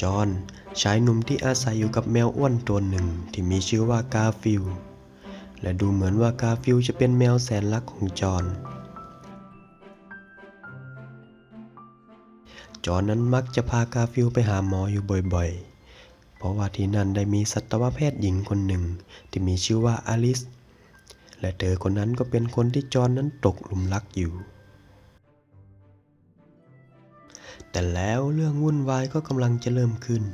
จอห์นชายหนุ่มที่อาศัยอยู่กับแมวอ้วนตัวหนึ่งที่มีชื่อว่ากาฟิล และดูเหมือนว่ากาฟิลจะเป็นแมวแสนรักของจอห์นจอห์นนั้นมักจะพากาฟิลไปหาหมออยู่บ่อยๆ เพราะว่าที่นั่นได้มีสัตวแพทย์หญิงคนหนึ่งที่มีชื่อว่าอลิส และเธอคนนั้นก็เป็นคนที่จอห์นนั้นตกหลุมรักอยู่ แต่แล้วเรื่องวุ่นวายก็กำลังจะเริ่มขึ้น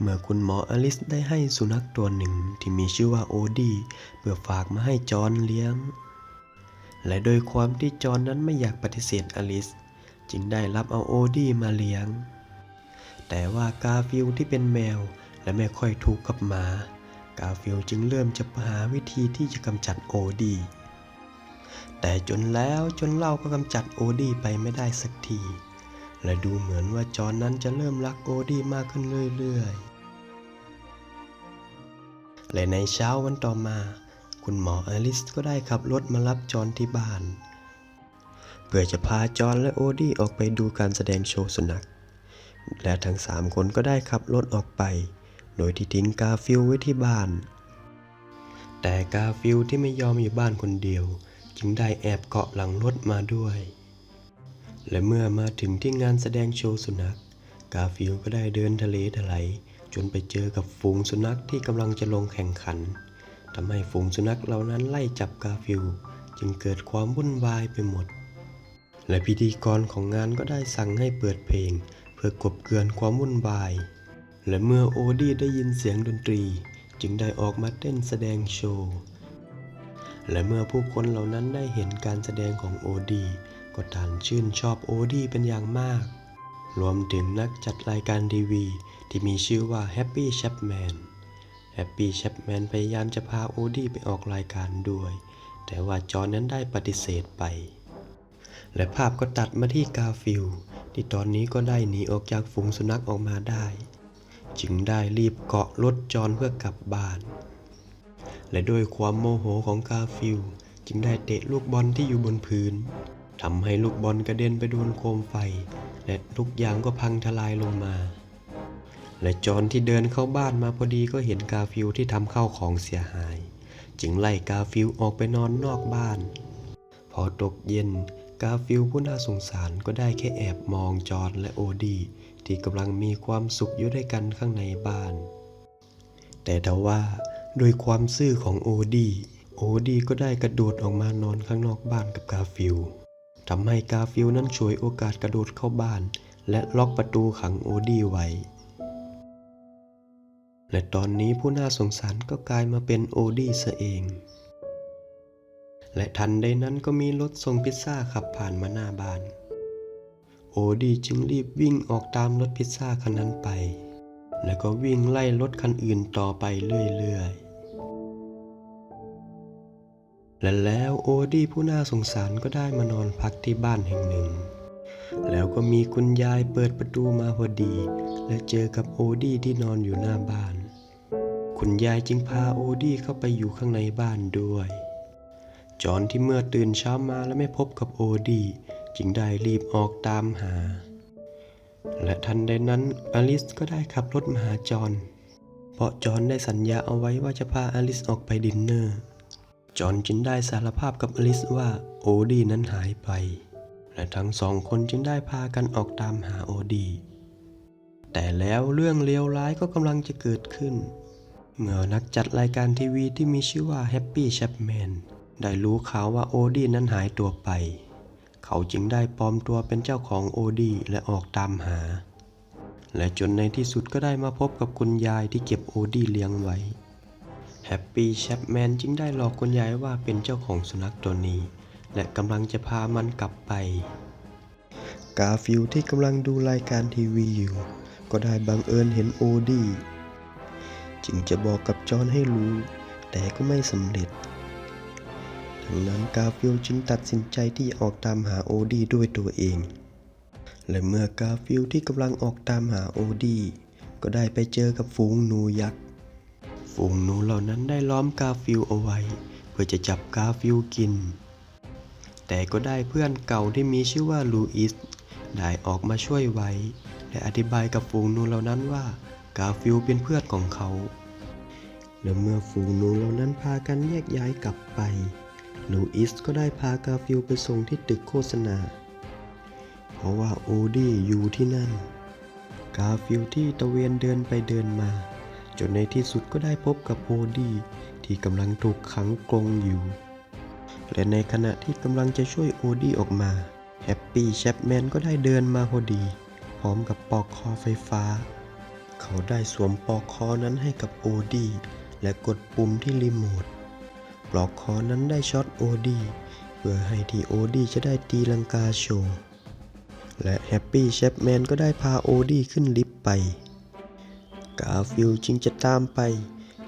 เมื่อคุณหมออลิสได้ให้สุนัขตัวหนึ่งที่มีชื่อว่าโอดี้เพื่อฝากมาให้จอนเลี้ยง และโดยความที่จอนนั้นไม่อยากปฏิเสธอลิส จึงได้รับเอาโอดี้มาเลี้ยง แต่ว่ากาฟิลที่เป็นแมวและไม่ค่อยถูกกับหมา กาฟิลจึงเริ่มจะหาวิธีที่จะกำจัดโอดี้แต่จนแล้วจนเล่าก็กำจัดโอดี้ไปไม่ได้สักที และดูเหมือนว่าจอห์นนั้นจะเริ่มรักโอดี้มากขึ้นเรื่อยๆ และในเช้าวันต่อมา คุณหมออลิสก็ได้ขับรถมารับจอห์นที่บ้าน เพื่อจะพาจอห์นและโอดี้ออกไปดูการแสดงโชว์สุนัข และทั้งสามคนก็ได้ขับรถออกไป โดยที่ทิ้งกาฟิลไว้ที่บ้าน แต่กาฟิลที่ไม่ยอมอยู่บ้านคนเดียว จึงได้แอบเกาะหลังรถมาด้วย และเมื่อมาถึงที่งานแสดงโชว์สุนัข กาฟิลก็ได้เดินทะเลถลายจนไปเจอกับฝูงสุนัขที่กำลังจะลงแข่งขันทำให้ฝูงสุนัขเหล่านั้นไล่จับกาฟิลจึงเกิดความวุ่นวายไปหมด และพิธีกรของงานก็ได้สั่งให้เปิดเพลง เพื่อกบเกลื่อนความวุ่นวาย และเมื่อโอดี้ได้ยินเสียงดนตรี จึงได้ออกมาเต้นแสดงโชว์ และเมื่อผู้คนเหล่านั้นได้เห็นการแสดงของโอดี ก็ต่างชื่นชอบโอดีเป็นอย่างมาก รวมถึงนักจัดรายการทีวี ที่มีชื่อว่า Happy Chapman Happy Chapman พยายามจะพาโอดีไปออกรายการด้วย แต่ว่าจอห์นนั้นได้ปฏิเสธไป และภาพก็ตัดมาที่กาฟิลที่ตอนนี้ก็ได้หนีออกจากฝูงสุนัขออกมาได้ จึงได้รีบเกาะรถจอห์นเพื่อกลับบ้าน และด้วยความโมโหของกาฟิลจึงได้เตะลูกบอลที่อยู่บนพื้น ทำให้ลูกบอลกระเด็นไปโดนโคมไฟ และทุกอย่างก็พังทลายลงมา และจอห์นที่เดินเข้าบ้านมาพอดีก็เห็นกาฟิลที่ทำข้าวของเสียหาย จึงไล่กาฟิลออกไปนอนนอกบ้าน พอตกเย็นกาฟิลผู้น่าสงสารก็ได้แค่แอบมองจอห์นและโอดีที่กำลังมีความสุขอยู่ด้วยกันข้างในบ้าน แต่ทว่าด้วยความซื่อของโอดี โอดีก็ได้กระโดดออกมานอนข้างนอกบ้านกับกาฟิล ทำให้กาฟิลนั้นฉวยโอกาสกระโดดเข้าบ้าน และล็อกประตูขังโอดีไว้ และตอนนี้ผู้น่าสงสารก็กลายมาเป็นโอดีซะเอง และทันใดนั้นก็มีรถส่งพิซซ่าขับผ่านมาหน้าบ้าน โอดีจึงรีบวิ่งออกตามรถพิซซ่าคันนั้นไป แล้วก็วิ่งไล่รถคันอื่นต่อไปเรื่อยๆ และแล้วโอดี้ผู้น่าสงสารก็ได้มานอนพักที่บ้านแห่งหนึ่ง แล้วก็มีคุณยายเปิดประตูมาพอดี และเจอกับโอดี้ที่นอนอยู่หน้าบ้าน คุณยายจึงพาโอดี้เข้าไปอยู่ข้างในบ้านด้วย จอห์นที่เมื่อตื่นเช้ามาและไม่พบกับโอดี้จึงได้รีบออกตามหา และทันใดนั้นอลิสก็ได้ขับรถมาหาจอห์นเพราะจอห์นได้สัญญาเอาไว้ว่าจะพาอลิสออกไปดินเนอร์ จอห์นจึงได้สารภาพกับอลิสว่าโอดีนั้นหายไป และทั้งสองคนจึงได้พากันออกตามหาโอดี แต่แล้วเรื่องเลวร้ายก็กำลังจะเกิดขึ้น เมื่อนักจัดรายการทีวีที่มีชื่อว่า Happy Chapman ได้รู้ข่าวว่าโอดีนั้นหายตัวไป เขาจึงได้ปลอมตัวเป็นเจ้าของโอดีและออกตามหา และจนในที่สุดก็ได้มาพบกับคุณยายที่เก็บโอดีเลี้ยงไว้ แฮปปี้แชปแมนจึงได้หลอกคุณยายว่าเป็นเจ้าของสุนัขตัวนี้ และกำลังจะพามันกลับไป กาฟิลที่กำลังดูรายการทีวีอยู่ ก็ได้บังเอิญเห็นโอดี้จึงจะบอกกับจอห์นให้รู้ แต่ก็ไม่สำเร็จดังนั้นกาฟิลจึงตัดสินใจที่จะออกตามหาโอดี้ด้วยตัวเอง และเมื่อกาฟิลที่กำลังออกตามหาโอดี้ก็ได้ไปเจอกับฝูงนูยักษ์ ฝูงหนูเหล่านั้นได้ล้อมกาฟิลเอาไว้ เพื่อจะจับกาฟิลกิน แต่ก็ได้เพื่อนเก่าที่มีชื่อว่าลูอิสได้ออกมาช่วยไว้ และอธิบายกับฝูงนูเหล่านั้นว่ากาฟิลเป็นเพื่อนของเขาและเมื่อฝูงนูเหล่านั้นพากันแยกย้ายกลับไปลูอิสก็ได้พากาฟิลไปส่งที่ตึกโฆษณา เพราะว่าโอดี้อยู่ที่นั่น กาฟิลที่ตะเวนเดินไปเดินมา จนในที่สุดก็ได้พบกับโอดี้ที่กำลังถูกขังกรงอยู่ และในขณะที่กำลังจะช่วยโอดี้ออกมา แฮปปี้แชปแมนก็ได้เดินมาพอดี พร้อมกับปลอกคอไฟฟ้า เขาได้สวมปลอกคอนั้นให้กับโอดี้และกดปุ่มที่รีโมทปลอกคอนั้นได้ช็อตโอดี้เพื่อให้ที่โอดี้จะได้ตีลังกาโชว์ และแฮปปี้แชปแมนก็ได้พาโอดี้ขึ้นลิฟต์ไป กาฟิลจึงจะตามไป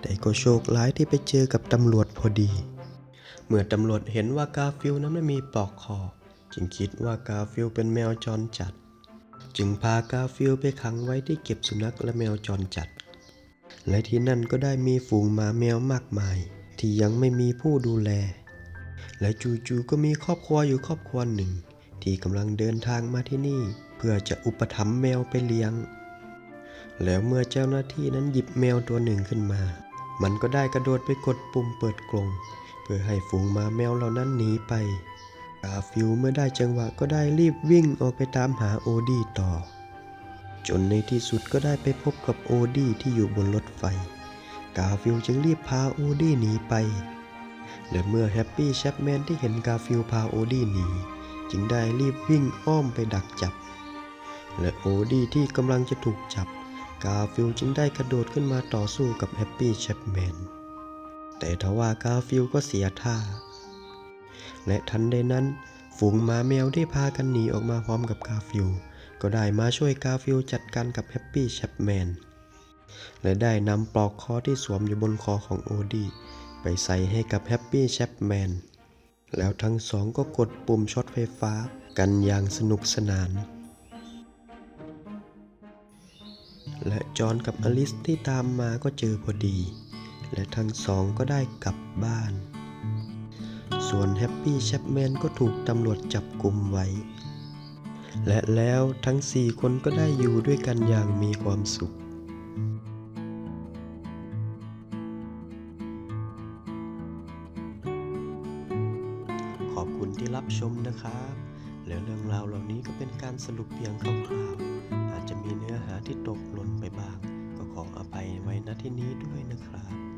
แต่ก็โชคร้ายที่ไปเจอกับตำรวจพอดี เมื่อตำรวจเห็นว่ากาฟิลนั้นไม่มีปลอกคอ จึงคิดว่ากาฟิลเป็นแมวจรจัด จึงพากาฟิลไปขังไว้ที่เก็บสุนัขและแมวจรจัด และที่นั่นก็ได้มีฝูงหมาแมวมากมาย ที่ยังไม่มีผู้ดูแล และจู่ๆก็มีครอบครัวอยู่ครอบครัวหนึ่ง ที่กำลังเดินทางมาที่นี่ เพื่อจะอุปถัมภ์แมวไปเลี้ยง แล้วเมื่อเจ้าหน้าที่นั้นหยิบแมวตัวหนึ่งขึ้นมา มันก็ได้กระโดดไปกดปุ่มเปิดกรงเพื่อให้ฝูงมาแมวเหล่านั้นหนีไปกาฟิลเมื่อได้จังหวะก็ได้รีบวิ่งออกไปตามหาโอดี้ต่อ จนในที่สุดก็ได้ไปพบกับโอดี้ที่อยู่บนรถไฟ กาฟิลจึงรีบพาโอดี้หนีไป และเมื่อแฮปปี้แชปแมนที่เห็นกาฟิลพาโอดี้หนี จึงได้รีบวิ่งอ้อมไปดักจับ และโอดี้ที่กำลังจะถูกจับ กาฟิลจึงได้กระโดดขึ้นมาต่อสู้กับแฮปปี้แชปแมน แต่ทว่ากาฟิลก็เสียท่า และทันใดนั้น ฝูงหมาแมวที่พากันหนีออกมาพร้อมกับกาฟิลก็ได้มาช่วยกาฟิลจัดการกับแฮปปี้แชปแมน และได้นำปลอกคอที่สวมอยู่บนคอของโอดี้ไปใส่ให้กับแฮปปี้แชปแมน แล้วทั้งสองก็กดปุ่มช็อตไฟฟ้ากันอย่างสนุกสนาน และจอห์นกับอลิสที่ตามมาก็เจอพอดี และทั้งสองก็ได้กลับบ้าน ส่วนแฮปปี้แชปแมนก็ถูกตำรวจจับกลุ่มไว้ และแล้วทั้งสี่คนก็ได้อยู่ด้วยกันอย่างมีความสุขขอบคุณที่รับชมนะครับ แล้วเรื่องราวเหล่านี้ก็เป็นการสรุปเพียงคร่าวๆ จจะมีเนื้อหาที่ตกหล่นไปบ้าง ก็ขออภัยไว้ณที่นี้ด้วยนะครับ